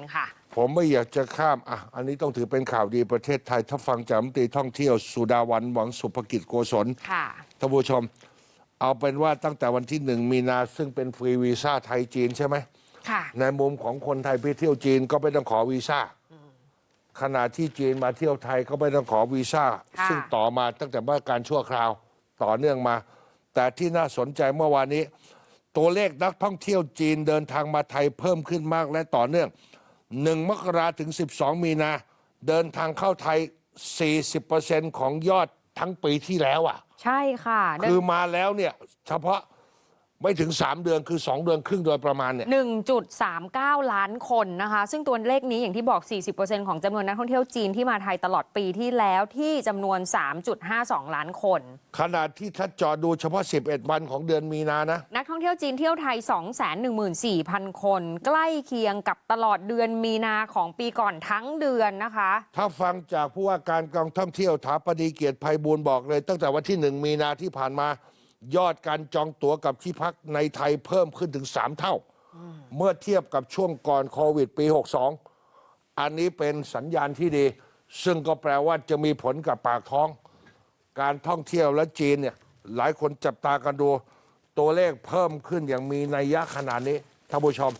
40%ค่ะ ผมไม่อยากจะข้ามอะอันนี้ต้องถือเป็นข่าวดีประเทศไทย ถ้าฟังจากรัฐมนตรีท่องเที่ยวสุดาวันหวังสุภกิจโกศลค่ะ ท่านผู้ชม เอาเป็นว่าตั้งแต่วันที่หนึ่งมีนาซึ่งเป็นฟรีวีซ่าไทยจีนใช่ไหม ค่ะ ในมุมของคนไทยไปเที่ยวจีนก็ไม่ต้องขอวีซ่าขณะที่จีนมาเที่ยวไทยก็ไม่ต้องขอวีซ่า ค่ะ ซึ่งต่อมาตั้งแต่มาตรการชั่วคราวต่อเนื่องมา แต่ที่น่าสนใจเมื่อวานนี้ ตัวเลขนักท่องเที่ยวจีนเดินทางมาไทยเพิ่มขึ้นมากและต่อเนื่อง 1 มกราถึง 12 มีนา เดินทางเข้าไทย 40%ของยอดทั้งปีที่แล้วอะ ใช่ค่ะเดินคือมาแล้วเนี่ยเฉพาะไม่ถึง 3 เดือนคือ 2 เดือนครึ่งโดยประมาณเนี่ย 1.39 ล้านคนนะคะ ซึ่งตัวเลขนี้อย่างที่บอก 40%ของจำนวนนักท่องเที่ยวจีนที่มาไทยตลอดปีที่แล้วที่จำนวน 3.52 ล้านคน ขนาดที่ถ้าจอดูเฉพาะ 11 วันของเดือนมีนานะ นักท่อง เที่ยวจีนเที่ยวไทย 214,000 คน ใกล้เคียงกับตลอดเดือนมีนาของปีก่อนทั้งเดือนนะคะ ถ้าฟังจากผู้ว่าการกองท่องเที่ยวถาปดีเกียรติภัยบูลย์บอกเลย ตั้งแต่วันที่หนึ่งมีนาที่ผ่านมา ยอดการจองตั๋วกับที่พักในไทยเพิ่มขึ้นถึง 3 เท่า เมื่อเทียบกับช่วงก่อนโควิดปี 62 อันนี้เป็นสัญญาณที่ดี ซึ่งก็แปลว่าจะมีผลกับปากท้อง การท่องเที่ยวและจีนเนี่ยหลายคนจับตากันดู ตัวเลขเพิ่มขึ้นอย่างมีนัยยะขนาดนี้ท่านผู้ชม